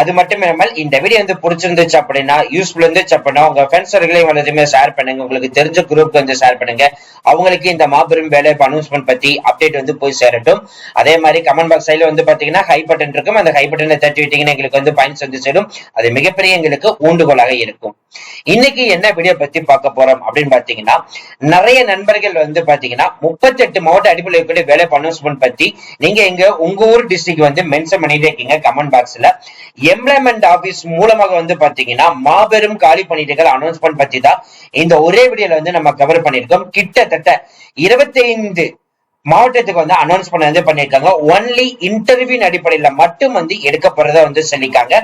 அது மட்டும் இல்லாமல் இந்த வீடியோ வந்து பிடிச்சிருந்துச்சு அப்படின்னா யூஸ்ஃபுல் இருந்துச்சு அப்படின்னா உங்க ஃப்ரெண்ட்ஸ் சர்க்கிளையும் எல்லாத்தையுமே ஷேர் பண்ணுங்க. உங்களுக்கு தெரிஞ்ச குரூப் வந்து ஷேர் பண்ணுங்க. அவங்களுக்கு இந்த மாபெரும் வேலை அனௌன்ஸ்மெண்ட் பத்தி அப்டேட் வந்து போய் சேரட்டும். அதே மாதிரி கமெண்ட் பாக்ஸ் சைடுல வந்து பாத்தீங்கன்னா ஹை பட்டன் இருக்கும். அந்த ஹை பட்டனை தட்டி விட்டீங்கன்னா எங்களுக்கு வந்து பாயிண்ட்ஸ் வந்து சேரும். அது மிகப்பெரிய எங்களுக்கு ஊண்டுகோலாக இருக்கும். இன்னைக்கு என்ன வீடியோ பத்தி பார்க்க போறோம் அப்படின்னு பாத்தீங்கன்னா நிறைய நண்பர்கள் வந்து பாத்தீங்கன்னா முப்பத்தி எட்டு மாவட்ட அடிப்படையில் இருக்கக்கூடிய வேலை அனௌன்ஸ்மெண்ட் பத்தி நீங்க எங்க உங்க ஊர் டிஸ்ட்ரிக்ட் வந்து மென்ஷன் பண்ணிட்டு இருக்கீங்க கமெண்ட் பாக்ஸ்ல எம்ப்ளாய்மெண்ட் ஆபீஸ் மூலமாக வந்து பாத்தீங்கன்னா மாபெரும் காலி பணியிடங்கள் அனௌன்ஸ்மெண்ட் பத்தி தான் இந்த ஒரே வீடியோல வந்து நம்ம கவர் பண்ணிருக்கோம் கிட்டத்தட்ட இருபத்தி ஐந்து மாவட்டத்துக்கு வந்து அனௌன்ஸ் பண்ண வந்து பண்ணிருக்காங்க ஒன்லி இன்டர்வியூ அடிப்படையில மட்டும் வந்து எடுக்க போறதா வந்து சொல்லிக்காங்க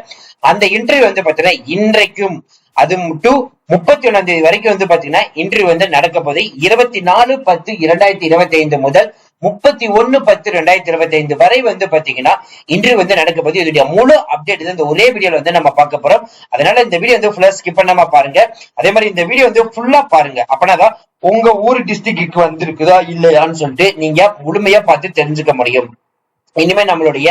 அந்த இன்டர்வியூ வந்து பாத்தீங்கன்னா இன்றைக்கும் அது டு முப்பத்தி ஒன்னாம் தேதி வரைக்கும் வந்து பாத்தீங்கன்னா இன்டர்வியூ வந்து நடக்க போகுது இருபத்தி நாலு பத்து இரண்டாயிரத்தி இருபத்தி ஐந்து முதல் முப்பத்தி ஒண்ணு பத்து ரெண்டாயிரத்தி இருபத்தி ஐந்து வரை வந்து பாத்தீங்கன்னா இன்று வந்து நடக்க போது இதோடைய முழு அப்டேட் இந்த ஒரே வீடியோல வந்து நம்ம பார்க்க போறோம். அதனால இந்த வீடியோ வந்து ஃபுல்லா ஸ்கிப் பண்ணாம பாருங்க. அதே மாதிரி இந்த வீடியோ வந்து ஃபுல்லா பாருங்க. அப்பனாதான் உங்க ஊர் டிஸ்ட்ரிக்ட்க்கு வந்திருக்குதா இல்லையான்னு சொல்லிட்டு நீங்க முழுமையா பார்த்து தெரிஞ்சுக்க முடியும். இனிமே நம்மளுடைய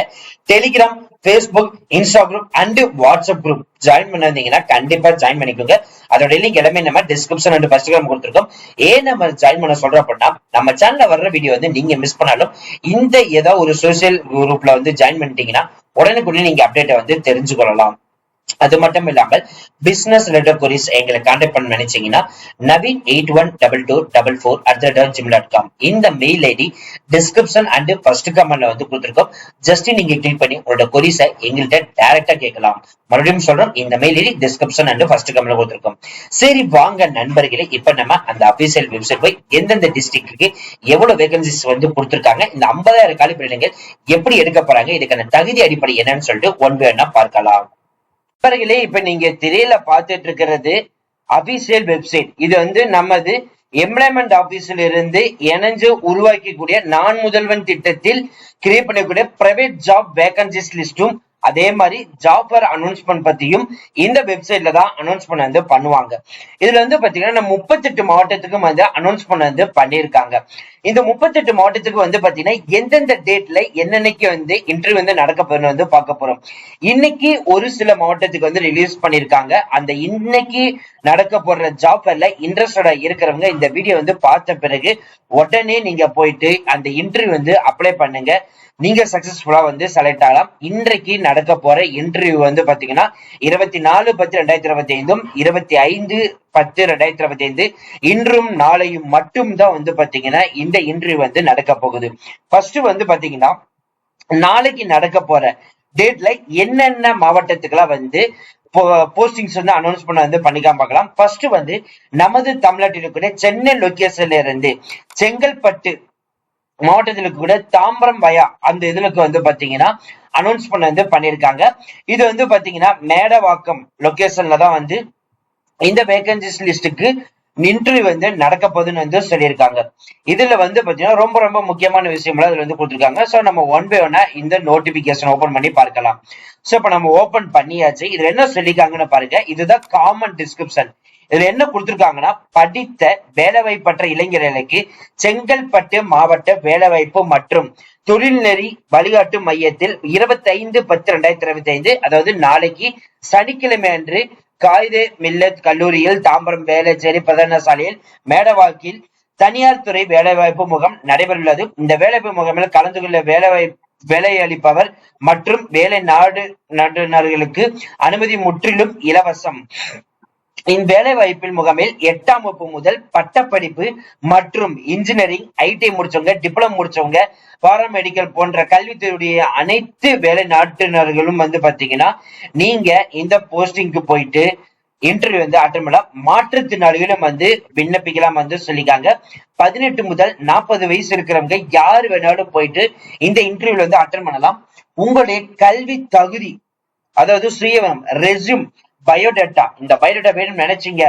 Telegram Facebook Instagram and WhatsApp group join பண்ணிருந்தீங்கன்னா கண்டிப்பா ஜாயின் பண்ணிக்கோங்க. அதோட லிங்க் எல்லாமே நம்ம டிஸ்கிரிப்ஷன் அண்ட் ஃபர்ஸ்ட் கொடுத்துருக்கோம். ஏன் நம்ம ஜாயின் பண்ண சொல்றோம் அப்படின்னா நம்ம சேனல்ல வர்ற வீடியோ வந்து நீங்க மிஸ் பண்ணாலும் இந்த ஏதோ ஒரு சோசியல் குரூப்ல வந்து ஜாயின் பண்ணிட்டீங்கன்னா உடனுக்குடனே நீங்க அப்டேட்டை வந்து தெரிஞ்சு கொள்ளலாம் அது மட்டும் இல்லாமல் பிசினஸ் ரிலேட்டட் கொரிஸ் எங்களை கான்டாக்ட் பண்ண நினைச்சீங்கன்னா Naveen eight one double two double four at the gym dot com இந்த mail ID description and first கமெண்ட்ல வந்து கொடுத்துருக்கோம். ஜஸ்ட் நீங்க கிளிக் பண்ணி உங்களோட கொரிஸை எங்கள்கிட்ட டைரக்டா கேட்கலாம். மறுபடியும் சொல்றோம் இந்த mail ID description and first கமெண்ட்ல கொடுத்துருக்கோம். சரி வாங்க நண்பர்களே இப்ப நம்ம அந்த அபிஷியல் வெப்சைட் போய் எந்தெந்த டிஸ்ட்ரிக்ட்டுக்கு எவ்வளவு வேகன்சிஸ் வந்து கொடுத்துருக்காங்க இந்த ஐம்பதாயிரம் காலி பிள்ளைங்கள் எப்படி எடுக்க போறாங்க இதுக்கான தகுதி அடிப்படை என்னன்னு சொல்லிட்டு ஒன் வேணா பார்க்கலாம். நண்பர்களே இப்ப நீங்க திரையில பார்த்துட்டு இருக்கிறது அபிஷியல் வெப்சைட் இது வந்து நமது எம்ப்ளாய்மெண்ட் ஆபீஸ்ல இருந்து இணைஞ்சு உருவாக்கக்கூடிய நான் முதல்வன் திட்டத்தில் கிரியேட் பண்ணக்கூடிய பிரைவேட் ஜாப் வேகன்சிஸ் லிஸ்டும் அதே மாதிரி ஜாபர் அனௌன்ஸ்மெண்ட் பத்தியும் இந்த வெப்சைட்ல தான் அனௌன்ஸ்மெண்ட் வந்து பண்ணுவாங்க. இதுல வந்து பாத்தீங்கன்னா நம்ம முப்பத்தெட்டு மாவட்டத்துக்கும் வந்து அனௌன்ஸ்மெண்ட் வந்து பண்ணியிருக்காங்க. இந்த முப்பத்தெட்டு மாவட்டத்துக்கு வந்து பாத்தீங்கன்னா எந்தெந்த டேட்ல என்னன்னைக்கு வந்து இன்டர்வியூ வந்து நடக்க போறோம் வந்து பார்க்க போறோம். இன்னைக்கு ஒரு சில மாவட்டத்துக்கு வந்து ரிலீஸ் பண்ணிருக்காங்க அந்த இன்னைக்கு நடக்க போற ஜாப்ல இன்ட்ரெஸ்டடா இருக்கிறவங்க இந்த வீடியோ வந்து பார்த்த பிறகு உடனே நீங்க போயிட்டு அந்த இன்டர்வியூ வந்து அப்ளை பண்ணுங்க. நீங்க சக்சஸ்ஃபுல்லா வந்து செலக்ட் ஆகலாம். இன்றைக்கு நடக்க போற இன்டர்வியூ வந்து பாத்தீங்கன்னா இருபத்தி நாலு பத்து ரெண்டாயிரத்தி இருபத்தி ஐந்தும் இருபத்தி ஐந்து பத்து ரெண்டாயிரத்தி இருபத்தி ஐந்து இன்றும் நாளையும் மட்டும் தான் வந்து பாத்தீங்கன்னா இந்த இன்டர்வியூ வந்து நடக்க போகுது. ஃபர்ஸ்ட் வந்து பாத்தீங்கன்னா நாளைக்கு நடக்க போற டேட்ல என்னென்ன மாவட்டத்துக்கெல்லாம் வந்து போஸ்டிங்ஸ் வந்து அனௌன்ஸ் பண்ண வந்து பண்ணிக்காம பார்க்கலாம். ஃபர்ஸ்ட் வந்து நமது தமிழ்நாட்டில் இருக்கிற சென்னை லொக்கேஷன்ல இருந்து செங்கல்பட்டு மாவட்டத்துல கூட தாம்பரம் வயா அந்த இதுலக்கு வந்து பாத்தீங்கன்னா அனௌன்ஸ் பண்ண வந்து பண்ணிருக்காங்க. இது வந்து பாத்தீங்கன்னா மேடவாக்கம் லொகேஷன்ல தான் வந்து இந்த வேகன்சிஸ் லிஸ்டுக்கு இன்டர்வியூ வந்து நடக்க போகுதுன்னு வந்து சொல்லியிருக்காங்க. இதுல வந்து பாத்தீங்கன்னா ரொம்ப ரொம்ப முக்கியமான விஷயம்லாம் இதுல வந்து கொடுத்துருக்காங்க. சோ நம்ம ஒன் பை ஒன்னா இந்த நோட்டிபிகேஷன் ஓபன் பண்ணி பார்க்கலாம். சோ இப்ப நம்ம ஓபன் பண்ணியாச்சு. இதுல என்ன சொல்லிருக்காங்கன்னு பாருங்க. இதுதான் காமன் டிஸ்கிரிப்ஷன் இதுல என்ன கொடுத்திருக்காங்கன்னா படித்த வேலைவாய்ப்பற்ற இளைஞர்களுக்கு செங்கல்பட்டு மாவட்ட வேலைவாய்ப்பு மற்றும் தொழில்நெறி வழிகாட்டு மையத்தில் இருபத்தி ஐந்து பத்து ரெண்டாயிரத்தி இருபத்தி ஐந்து அதாவது நாளைக்கு சனிக்கிழமை அன்று காயிதே மில்லத் கல்லூரியில் தாம்பரம் வேலைச்சேரி பிரதான சாலையில் மேடவாக்கில் தனியார் துறை வேலைவாய்ப்பு முகாம் நடைபெறவுள்ளது. இந்த வேலைவாய்ப்பு முகாமில் கலந்து கொள்ள வேலைவாய்ப்பு வேலையளிப்பவர் மற்றும் வேலை நாடு நடுநர்களுக்கு அனுமதி முற்றிலும் இலவசம். இவ்வேலை வாய்ப்பில் முகாமில் எட்டாம் வகுப்பு முதல் பட்டப்படிப்பு மற்றும் இன்ஜினியரிங் ஐடி முடிச்சவங்க டிப்ளமோ முடிச்சவங்க பாராமெடிக்கல் போன்ற கல்வித்துறையுடைய அனைத்து வேலை நாட்டினர்களும் வந்து பாத்தீங்கன்னா நீங்க இந்த போஸ்டிங்க்கு போயிட்டு இன்டர்வியூ வந்து அட்டன் பண்ணலாம். மாற்றுத்திறனாளிகளும் வந்து விண்ணப்பிக்கலாம் வந்து சொல்லிக்காங்க பதினெட்டு முதல் நாற்பது வயசு இருக்கிறவங்க யாரு வேணாலும் போயிட்டு இந்த இன்டர்வியூல வந்து அட்டன் பண்ணலாம். உங்களுடைய கல்வி தகுதி அதாவது சுயவனம் ரெசியூம் பயோடேட்டா இந்த பயோடேட்டா வேணும்னு நினைச்சீங்க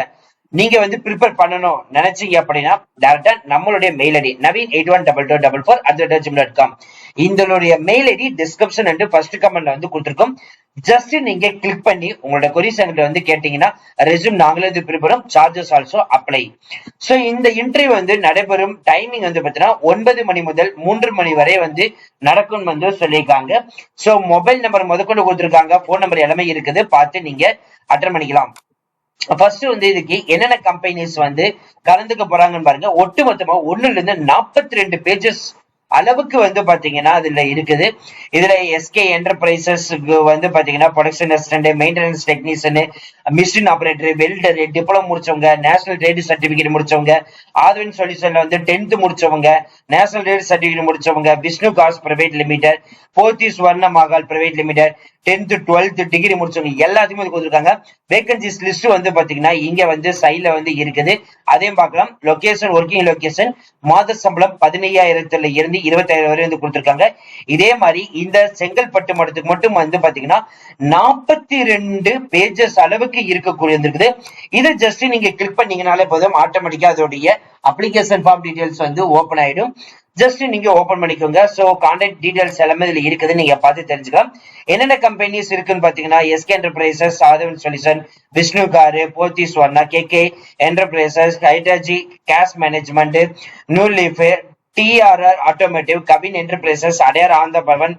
நீங்க வந்து ப்ரிப்பேர் பண்ணணும். நினைச்சீங்க அப்படின்னா டேரக்டா நம்மளுடைய mail ID Naveen eight one double two double four at dot com. இதனுடைய mail ID description and first கமெண்ட்ல வந்து கொடுத்துருக்கோம். ஜஸ்ட் நீங்க கிளிக் பண்ணி உங்களோட கொரிஸ் எங்கிட்ட வந்து கேட்டீங்கன்னா ரெஸ்யூம் நாங்களே இது பிரிப்பரும் சார்ஜஸ் ஆல்சோ அப்ளை சோ இந்த இன்டர்வியூ வந்து நடைபெறும் டைமிங் வந்து பாத்தீங்கன்னா ஒன்பது மணி முதல் மூன்று மணி வரை வந்து நடக்கும் வந்து சொல்லியிருக்காங்க. சோ மொபைல் நம்பர் முதற்கொண்டு கொடுத்துருக்காங்க. போன் நம்பர் எல்லாமே இருக்குது. பார்த்து நீங்க அட்டன் பண்ணிக்கலாம். ஃபர்ஸ்ட் வந்து இதுக்கு என்னென்ன கம்பெனிஸ் வந்து கலந்துக்க போறாங்கன்னு பாருங்க. ஒட்டுமொத்தமா ஒண்ணுல இருந்து நாற்பத்தி ரெண்டு பேஜஸ் அளவுக்கு வந்து பாத்தீங்கன்னா அதுல இருக்குது. இதுல எஸ்கே என்டர்பிரைசஸ்க்கு வந்து பாத்தீங்கன்னா production assistant maintenance technician machine operator welder diploma முடிச்சவங்க நேஷனல் ட்ரேட் சர்டிபிகேட் முடிச்சவங்க ஆதவின் சொல்யூஷன்ல வந்து டென்த் முடிச்சவங்க நேஷனல் ட்ரேட் சர்டிபிகேட் முடிச்சவங்க விஷ்ணு காஸ் பிரைவேட் லிமிடெட் போர்த்தி Swarna Mahal private limited tenth twelfth degree முடிச்சவங்க எல்லாத்தையுமே கொடுத்துருக்காங்க. வேகன்சிஸ் லிஸ்ட் வந்து பாத்தீங்கன்னா இங்க வந்து சைட்ல வந்து இருக்குது. அதையும் பார்க்கலாம். லொகேஷன் ஒர்க்கிங் லொகேஷன் மாத சம்பளம் பதினையாயிரத்துல இருந்து இருபத்தாயிரம் வரை வந்து கொடுத்துருக்காங்க. இதே மாதிரி இந்த செங்கல்பட்டு மடத்துக்கு மட்டும் வந்து பாத்தீங்கன்னா நாற்பத்தி ரெண்டு பேஜஸ் அளவுக்கு இருக்கக்கூடிய இருக்குது இதை ஜஸ்ட் நீங்க கிளிக் பண்ணீங்கனாலே போதும். ஆட்டோமேட்டிக்கா அதோடைய அப்ளிகேஷன் ஃபார்ம் டீடைல்ஸ் வந்து ஓப்பன் ஆயிடும். ஜஸ்ட் நீங்க ஓபன் பண்ணிக்கோங்க. சோ கான்டாக்ட் டீடைல்ஸ் எல்லாமே இதுல இருக்குது நீங்க பார்த்து தெரிஞ்சுக்கலாம். என்னென்ன கம்பெனிஸ் இருக்குன்னு பாத்தீங்கன்னா SK enterprises சாதவன் solution Vishnu car Pothys Swarna K K enterprises ஹைட்ராஜி cash management new leaf TRR automotive Kavin enterprises Adyar Andhra Bhavan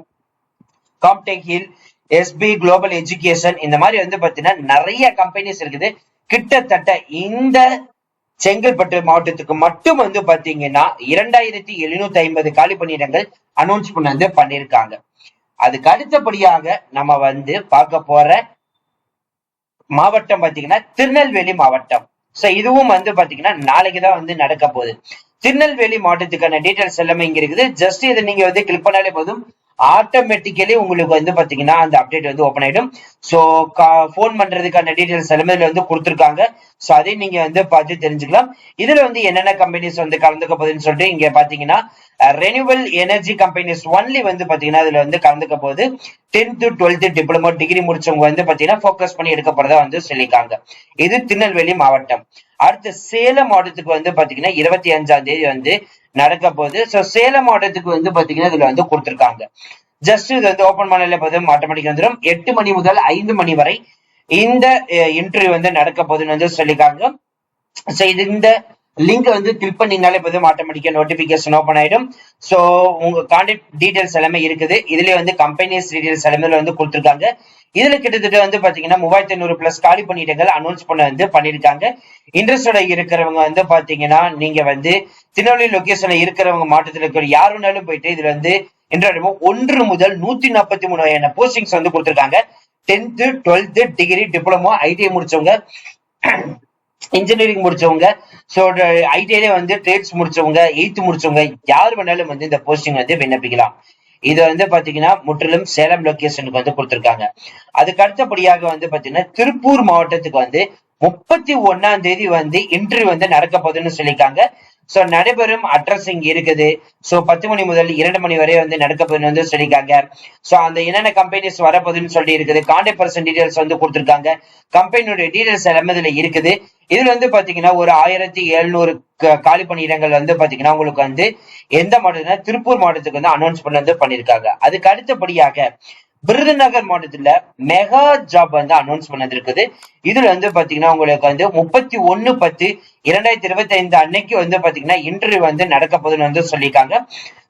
Comtech hill SP global education இந்த மாதிரி வந்து பாத்தீங்கன்னா நிறைய கம்பெனிஸ் இருக்குது. கிட்டத்தட்ட இந்த செங்கல்பட்டு மாவட்டத்துக்கு மட்டும் வந்து பாத்தீங்கன்னா இரண்டாயிரத்தி எழுநூத்தி ஐம்பது காலி பணியிடங்கள் அனௌன்ஸ் வந்து பண்ணிருக்காங்க அதுக்கு அடுத்தபடியாக நம்ம வந்து பார்க்க போற மாவட்டம் பாத்தீங்கன்னா திருநெல்வேலி மாவட்டம். சோ இதுவும் வந்து பாத்தீங்கன்னா நாளைக்கு தான் வந்து நடக்க போகுது. திருநெல்வேலி மாவட்டத்துக்கான டீட்டெயில்ஸ் எல்லாமே இங்க இருக்குது. ஜஸ்ட் இதை நீங்க வந்து கிளிக் பண்ணாலே போதும். ஆட்டோமேட்டிக்கலி உங்களுக்கு வந்து பாத்தீங்கன்னா அந்த அப்டேட் வந்து ஓப்பன் ஆயிடும். சோ போன் பண்றதுக்கான டீடைல்ஸ் எல்லாமே இதுல வந்து கொடுத்துருக்காங்க. சோ அதையும் நீங்க வந்து பார்த்து தெரிஞ்சுக்கலாம். இதுல வந்து என்னென்ன கம்பெனிஸ் வந்து கலந்துக்க போகுதுன்னு சொல்லிட்டு இங்க பாத்தீங்கன்னா ரெனியூவல் எனர்ஜி கம்பெனிஸ் ஒன்லி வந்து பாத்தீங்கன்னா இதுல வந்து கலந்துக்க போகுது. டென்த் டுவெல்த் டிப்ளமோ டிகிரி முடிச்சவங்க வந்து பாத்தீங்கன்னா ஃபோக்கஸ் பண்ணி எடுக்க போறதா வந்து சொல்லியிருக்காங்க. இது திருநெல்வேலி மாவட்டம். அடுத்து சேலம் மாவட்டத்துக்கு வந்து பாத்தீங்கன்னா இருபத்தி அஞ்சாம் தேதி வந்து நடக்க போகுது ஸோ சேலம் மாவட்டத்துக்கு வந்து பாத்தீங்கன்னா இதுல வந்து கொடுத்துருக்காங்க. ஜஸ்ட் இது வந்து ஓபன் பண்ணல போதும் ஆட்டோமேட்டிக் வந்துடும் எட்டு மணி முதல் ஐந்து மணி வரை இந்த இன்டர்வியூ வந்து நடக்க போகுதுன்னு வந்து சொல்லியிருக்காங்க. ஸோ இது இந்த லிங்க் வந்து கிளிக் பண்ணீங்கனாலே போதும் ஆட்டோமேட்டிக்கா நோட்டிபிகேஷன் ஓப்பன் ஆயிடும். ஸோ உங்க கான்டாக்ட் டீடைல்ஸ் எல்லாமே இருக்குது. இதுல வந்து கம்பெனிஸ் டீடைல்ஸ் எல்லாமே வந்து கொடுத்துருக்காங்க. இதுல கிட்டத்தட்ட வந்து பாத்தீங்கன்னா மூவாயிரத்தி ஐநூறு பிளஸ் காலி பண்ணிட்டங்கள் அனௌன்ஸ் பண்ண வந்து பண்ணிருக்காங்க. இன்ட்ரெஸ்டோட இருக்கிறவங்க வந்து பாத்தீங்கன்னா நீங்க வந்து திருநெல்வேலி லொகேஷன்ல இருக்கிறவங்க மாவட்டத்தில் இருக்கிற யார் வேணாலும் போயிட்டு இதுல வந்து இன்றைய ஒன்று முதல் நூத்தி நாற்பத்தி மூணு வகையான போஸ்டிங்ஸ் வந்து கொடுத்துருக்காங்க. Tenth twelfth degree diploma ITI முடிச்சவங்க. இன்ஜினியரிங் முடிச்சவங்க ஸோ ஐடிஐல வந்து ட்ரேட்ஸ் முடிச்சவங்க எயித்து முடிச்சவங்க யார் வேணாலும் வந்து இந்த போஸ்டிங் வந்து விண்ணப்பிக்கலாம். இது வந்து பாத்தீங்கன்னா முற்றிலும் சேலம் லொகேஷனுக்கு வந்து கொடுத்திருக்காங்க. அதுக்கு அடுத்தபடியாக வந்து பாத்தீங்கன்னா திருப்பூர் மாவட்டத்துக்கு வந்து முப்பத்தி ஒன்னாம் தேதி வந்து இன்டர்வியூ வந்து நடக்க போகுதுன்னு சொல்லியிருக்காங்க. சோ நடைபெறும் அட்ரஸ் இங்க இருக்குது. சோ பத்து மணி முதல் இரண்டு மணி வரை வந்து நடக்க வந்து சொல்லியிருக்காங்க. ஸோ அந்த என்னென்ன கம்பெனிஸ் வரப்போகுதுன்னு சொல்லி இருக்குது. கான்டாக்ட் பர்சன் டீடைல்ஸ் வந்து கொடுத்துருக்காங்க. கம்பெனியோட டீடைல்ஸ் எல்லாமே இதுல இருக்குது. இதுல வந்து பாத்தீங்கன்னா ஒரு ஆயிரத்தி எழுநூறு காலி பணியிடங்கள் வந்து பாத்தீங்கன்னா உங்களுக்கு வந்து எந்த மாவட்டத்துல திருப்பூர் மாவட்டத்துக்கு வந்து அனௌன்ஸ் பண்ண வந்து பண்ணிருக்காங்க அதுக்கு அடுத்தபடியாக விருதுநகர் மாவட்டத்துல மெகா ஜாப் வந்து அனௌன்ஸ் பண்ணது இருக்குது இதுல வந்து பாத்தீங்கன்னா உங்களுக்கு வந்து முப்பத்தி ஒன்னு பத்து இரண்டாயிரத்தி இருபத்தி ஐந்து அன்னைக்கு வந்து பாத்தீங்கன்னா இன்டர்வியூ வந்து நடக்க போகுதுன்னு வந்து சொல்லியிருக்காங்க.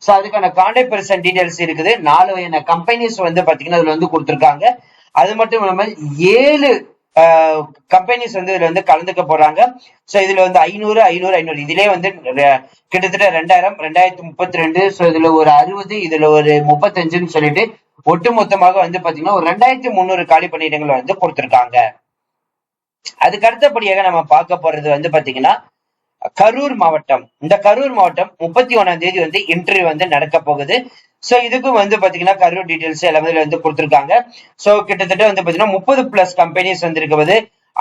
சோ அதுக்கான கான்டாக்ட் பர்சன் டீடைல்ஸ் இருக்குது. நாலு வகையான கம்பெனிஸ் வந்து பாத்தீங்கன்னா இதுல வந்து கொடுத்துருக்காங்க. அது மட்டும் இல்லாமல் ஏழு கம்பெனிஸ் வந்து இதுல வந்து கலந்துக்க போறாங்க. சோ இதுல வந்து ஐநூறு ஐநூறு ஐநூறு. இதுலயே வந்து கிட்டத்தட்ட ரெண்டாயிரம் ரெண்டாயிரத்தி முப்பத்தி ரெண்டு. சோ இதுல ஒரு அறுபது இதுல ஒரு முப்பத்தஞ்சுன்னு சொல்லிட்டு ஒட்டு மொத்தமாக வந்து பாத்தீங்கன்னா ஒரு ரெண்டாயிரத்தி முந்நூறு காலி பணியிடங்களை வந்து கொடுத்திருக்காங்க. அதுக்கு அடுத்தபடியாக நம்ம பார்க்க போறது வந்து பாத்தீங்கன்னா கரூர் மாவட்டம். இந்த கரூர் மாவட்டம் முப்பத்தி ஒன்னாம் தேதி வந்து இன்டர்வியூ வந்து நடக்க போகுது. சோ இதுக்கும் வந்து பாத்தீங்கன்னா கரூர் டீடைல்ஸ் எல்லாமே வந்து கொடுத்திருக்காங்க. சோ கிட்டத்தட்ட வந்து பாத்தீங்கன்னா முப்பது பிளஸ் கம்பெனிஸ் வந்து இருக்குது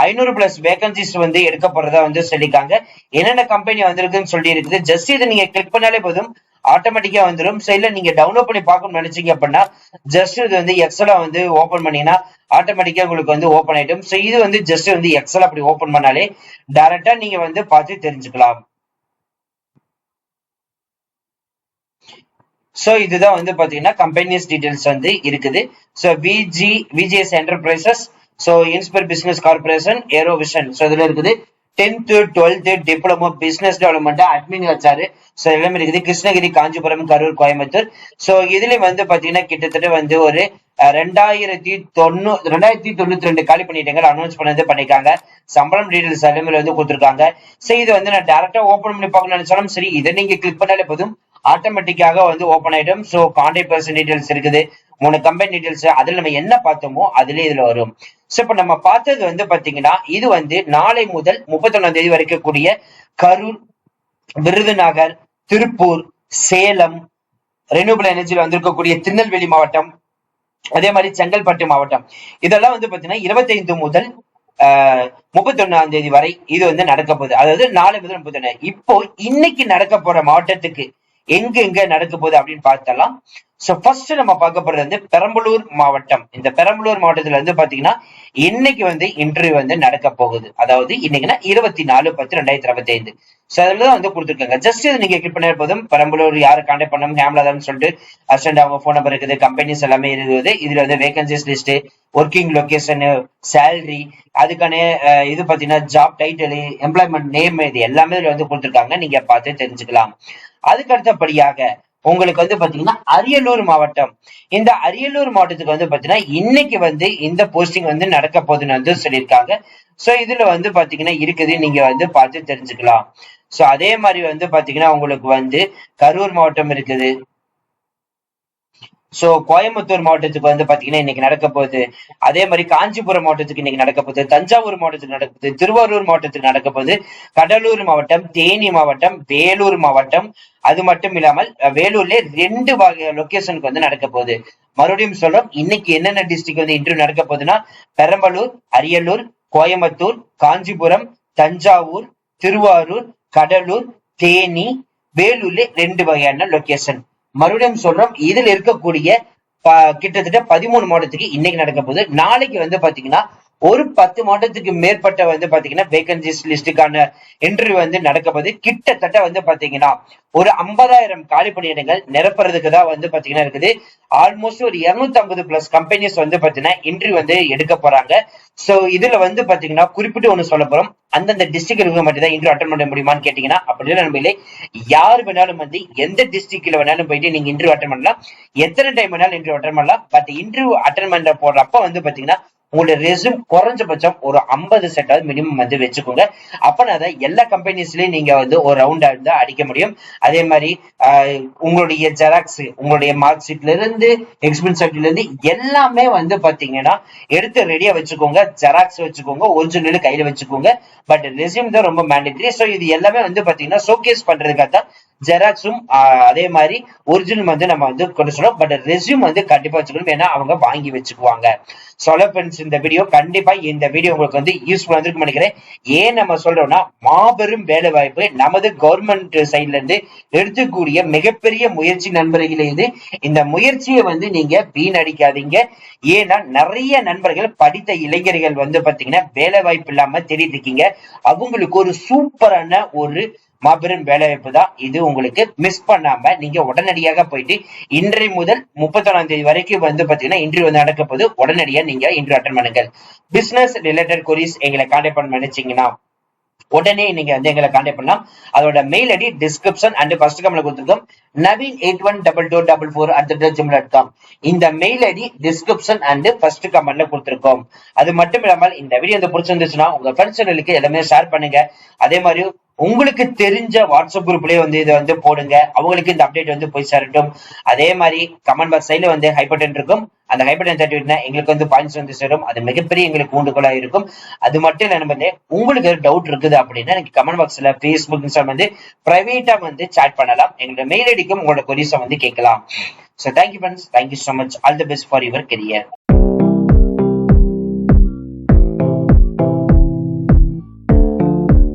ஐநூறு பிளஸ் வேகன்சிஸ் வந்து எடுக்கப்படுறதா வந்து சொல்லியிருக்காங்க. என்னென்ன கம்பெனி வந்திருக்குன்னு சொல்லி இருக்குது. ஜஸ்ட் இதை நீங்க கிளிக் பண்ணாலே போதும். ஆட்டோமேட்டிக்கா வந்துடும் சோ இல்ல நீங்க டவுன்லோட் பண்ணி பார்க்கணும்னு நினைச்சீங்க அப்படின்னா ஜஸ்ட் இது வந்து எக்ஸலா வந்து ஓப்பன் பண்ணீங்கன்னா ஆட்டோமேட்டிக்கா உங்களுக்கு வந்து ஓப்பன் ஆயிடும். சோ இது வந்து ஜஸ்ட் வந்து எக்ஸல் அப்படி ஓப்பன் பண்ணாலே டைரக்டா நீங்க வந்து பார்த்து தெரிஞ்சுக்கலாம். சோ இதுதான் வந்து பாத்தீங்கன்னா கம்பெனிஸ் டீடைல்ஸ் வந்து இருக்குது. So VG VGS enterprises so Inspur business corporation Aerovision so இதுல இருக்குது tenth twelfth diploma business development admin வச்சாரு. ஸோ எல்லாமே இருக்குது. கிருஷ்ணகிரி காஞ்சிபுரம் கரூர் கோயம்புத்தூர். ஸோ இதுலயும் வந்து பாத்தீங்கன்னா கிட்டத்தட்ட வந்து ஒரு ரெண்டாயிரத்தி தொண்ணூ ரெண்டாயிரத்தி தொண்ணூத்தி ரெண்டு காலி பண்ணிட்டாங்க அனௌன்ஸ் பண்ணது பண்ணிருக்காங்க சம்பளம் டீடைல்ஸ் எல்லாமே வந்து கொடுத்துருக்காங்க. ஸோ இது வந்து நான் டேரக்டா ஓப்பன் பண்ணி பார்க்கணும்னு நினைச்சாலும் சரி இதை நீங்க கிளிக் பண்ணாலே போதும். ஆட்டோமேட்டிக்காக வந்து ஓப்பன் ஆயிடும். ஸோ கான்டாக்ட் பர்சன் டீடைல்ஸ் இருக்குது. மூணு கம்பெனி டீடைல்ஸ் அதுல நம்ம என்ன பார்த்தோமோ அதுல இதுல வரும். சோ இப்ப நம்ம பார்த்தது வந்து பாத்தீங்கன்னா இது வந்து நாளை முதல் முப்பத்தி தேதி வரைக்கும் கூடிய கரூர் விருதுநகர் திருப்பூர் சேலம் ரெனியூபிள் எனர்ஜியில் வந்திருக்கக்கூடிய திருநெல்வேலி மாவட்டம் அதே மாதிரி செங்கல்பட்டு மாவட்டம். இதெல்லாம் வந்து பாத்தீங்கன்னா இருபத்தைந்து முதல் முப்பத்தி ஒன்னாம் தேதி வரை இது வந்து நடக்க போகுது. அதாவது நாளை முதல் முப்பத்தி ஒன்னு இப்போ இன்னைக்கு நடக்க போற மாவட்டத்துக்கு எங்க எங்க நடக்க போகுது அப்படின்னு பார்த்தலாம் சோ ஃபர்ஸ்ட் நம்ம பார்க்க போறது வந்து பெரம்பலூர் மாவட்டம். இந்த பெரம்பலூர் மாவட்டத்துல வந்து பாத்தீங்கன்னா இன்னைக்கு வந்து இன்டர்வியூ வந்து நடக்க போகுது. அதாவது இன்னைக்குன்னா இருபத்தி நாலு பத்து ரெண்டாயிரத்தி இருபத்தி ஐந்து சோ அதுலதான் வந்து கொடுத்துருக்காங்க. ஜஸ்ட் இது நீங்க கிளிக் பண்ண போதும். பெரம்பலூர் யாரை கான்டாக்ட் பண்ணும் ஹேம்லாதான் சொல்லிட்டு அசண்ட் அவங்க போன் நம்பர் இருக்குது கம்பெனிஸ் எல்லாமே இருக்குது. இதுல வந்து vacancies list working location salary அதுக்கான இது பாத்தீங்கன்னா ஜாப் டைட்டில் எம்ப்ளாய்மெண்ட் நேம் இது எல்லாமே இதுல வந்து கொடுத்துருக்காங்க. நீங்க பார்த்து தெரிஞ்சுக்கலாம். அதுக்கு அடுத்தபடியாக உங்களுக்கு வந்து பாத்தீங்கன்னா அரியலூர் மாவட்டம். இந்த அரியலூர் மாவட்டத்துக்கு வந்து பாத்தீங்கன்னா இன்னைக்கு வந்து இந்த போஸ்டிங் வந்து நடக்க போகுதுன்னு வந்து சொல்லியிருக்காங்க. சோ இதுல வந்து பாத்தீங்கன்னா இருக்குது. நீங்க வந்து பார்த்து தெரிஞ்சுக்கலாம். சோ அதே மாதிரி வந்து பாத்தீங்கன்னா உங்களுக்கு வந்து கரூர் மாவட்டம் இருக்குது. சோ கோயம்புத்தூர் மாவட்டத்துக்கு வந்து பாத்தீங்கன்னா இன்னைக்கு நடக்க போகுது. அதே மாதிரி காஞ்சிபுரம் மாவட்டத்துக்கு இன்னைக்கு நடக்க போகுது. தஞ்சாவூர் மாவட்டத்துக்கு நடக்க போகுது. திருவாரூர் மாவட்டத்துக்கு நடக்க போகுது. கடலூர் மாவட்டம் தேனி மாவட்டம் வேலூர் மாவட்டம். அது மட்டும் இல்லாமல் வேலூர்ல ரெண்டு வகை லொகேஷனுக்கு வந்து நடக்க போகுது. மறுபடியும் சொல்றோம் இன்னைக்கு என்னென்ன டிஸ்ட்ரிக்ட் வந்து இன்டர்வியூ நடக்க போகுதுன்னா பெரம்பலூர் அரியலூர் கோயம்புத்தூர் காஞ்சிபுரம் தஞ்சாவூர் திருவாரூர் கடலூர் தேனி வேலூர்ல ரெண்டு வகையான லொகேஷன் மறுபடியும் சொல்றோம் இதில் இருக்கக்கூடிய கிட்டத்தட்ட பதிமூணு மாவட்டத்துக்கு இன்னைக்கு நடக்க போகுது நாளைக்கு வந்து பாத்தீங்கன்னா ஒரு பத்து மாவட்டத்துக்கு மேற்பட்ட வந்து பாத்தீங்கன்னா வேகன்சிஸ் லிஸ்டுக்கான இன்டர்வியூ வந்து நடக்கப்போது. கிட்டத்தட்ட வந்து பாத்தீங்கன்னா ஒரு ஐம்பதாயிரம் காலி பணியிடங்கள் நிரப்புறதுக்கு தான் வந்து பாத்தீங்கன்னா இருக்குது. ஆல்மோஸ்ட் ஒரு 250 ஐம்பது பிளஸ் கம்பெனிஸ் வந்து பாத்தீங்கன்னா இன்டர்வியூ வந்து எடுக்க போறாங்க. சோ இதுல வந்து பாத்தீங்கன்னா குறிப்பிட்டு ஒண்ணு சொல்ல போறோம். அந்தந்த டிஸ்ட்ரிக்ட் மட்டும் தான் இன்டர்வியூ அட்டன் பண்ண முடியுமான்னு கேட்டீங்கன்னா அப்படி இல்லை யார் வேணாலும் வந்து எந்த டிஸ்ட்ரிக்ட்ல வேணாலும் போயிட்டு நீங்க இன்டர்வியூ அட்டன் பண்ணலாம். எத்தனை டைம் வேணாலும் இன்டர்வியூ அட்டன் பண்ணலாம். பட் இன்டர்வியூ அட்டன் பண்ற போடுறப்ப வந்து பாத்தீங்கன்னா உங்களுடைய ரெஸ்யூம் குறைஞ்சபட்சம் ஒரு ஐம்பது செட்டாவது மினிமம் வந்து வச்சுக்கோங்க. அப்பனா தான் எல்லா கம்பெனிஸ்லயும் நீங்க வந்து ஒரு ரவுண்டா இருந்து அடிக்க முடியும். அதே மாதிரி ஆஹ், உங்களுடைய ஜெராக்ஸ் உங்களுடைய மார்க் ஷீட்ல இருந்து எக்ஸ்பீரியன்ஸ் சர்டிஃபிகேட்ல இருந்து எல்லாமே வந்து பாத்தீங்கன்னா எடுத்து ரெடியா வச்சுக்கோங்க. ஜெராக்ஸ் வச்சுக்கோங்க. ஒரிஜினல் கையில வச்சுக்கோங்க. பட் ரெஸ்யூம் தான் ரொம்ப மேண்டேட்ரி ஸோ இது எல்லாமே வந்து பாத்தீங்கன்னா ஷோகேஸ் பண்றதுக்காக தான் ஜெராக்ஸும் அதே மாதிரி ஒரிஜினல் வந்து நம்ம வந்து கொண்டு சொல்லணும். பட் ரெஸ்யூம் வந்து கண்டிப்பா வச்சுக்கணும். ஏன்னா அவங்க வாங்கி வச்சுக்குவாங்க. சொல்ல ஃப்ரெண்ட்ஸ் இந்த வீடியோ கண்டிப்பா இந்த வீடியோ உங்களுக்கு வந்து யூஸ்ஃபுல்லா இருந்திருக்கும் நினைக்கிறேன். ஏன் நம்ம சொல்றோம்னா மாபெரும் வேலை வாய்ப்பு நமது கவர்மெண்ட் சைட்ல இருந்து எடுத்துக்கூடிய மிகப்பெரிய முயற்சி நண்பர்களே இது இந்த முயற்சியை வந்து நீங்க வீணடிக்காதீங்க. ஏன்னா நிறைய நண்பர்கள் படித்த இளைஞர்கள் வந்து பாத்தீங்கன்னா வேலை வாய்ப்பு இல்லாம தேடிட்டு இருக்கீங்க. அவங்களுக்கு ஒரு சூப்பரான ஒரு மாபெரும் வேலைவாய்ப்பு தான் இது உங்களுக்கு மிஸ் பண்ணாம நீங்க உடனடியாக போயிட்டு இன்றைய முதல் முப்பத்தொன்னாம் தேதி வரைக்கும் வந்து பாத்தீங்கன்னா இன்டர்வியூ வந்து நடக்க போது உடனடியா நீங்க இன்டர்வியூ அட்டன் பண்ணுங்கள். பிசினஸ் ரிலேட்டட் கொரிஸ் எங்களை கான்டாக்ட் பண்ண நினைச்சீங்கன்னா உடனே நீங்க வந்து எங்களை கான்டாக்ட் பண்ணலாம். அதோட mail ID description and first கமெண்ட்ல கொடுத்துருக்கோம். Naveen eight one double two double four at dot com இந்த mail ID description and first கமெண்ட்ல கொடுத்துருக்கோம். அது மட்டும் இல்லாமல் இந்த வீடியோ வந்து பிடிச்சிருந்துச்சுன்னா உங்க ஃப்ரெண்ட்ஸ் எல்லாமே ஷேர் பண்ணுங்க. அதே மாதிரி உங்களுக்கு தெரிஞ்ச வாட்ஸ்அப் குரூப்லயே வந்து இதை வந்து போடுங்க. அவங்களுக்கு இந்த அப்டேட் வந்து போய் சேரட்டும். அதே மாதிரி கமெண்ட் பாக்ஸ் சைட்ல வந்து ஹைபட்டன் இருக்கும். அந்த ஹைபட்டன் தட்டி எங்களுக்கு வந்து பாயிண்ட்ஸ் வந்து சேரும். அது மிகப்பெரிய எங்களுக்கு ஊண்டுகோலா இருக்கும். அது மட்டும் இல்ல நம்ம வந்து உங்களுக்கு டவுட் இருக்குது அப்படின்னா எனக்கு கமெண்ட் பாக்ஸ்ல ஃபேஸ்புக் இன்ஸ்டால் வந்து பிரைவேட்டா வந்து சாட் பண்ணலாம். எங்களோட மெயில் ஐடிக்கும் உங்களோட கொரிஸை வந்து கேட்கலாம். So thank you friends thank you so much all the best for your career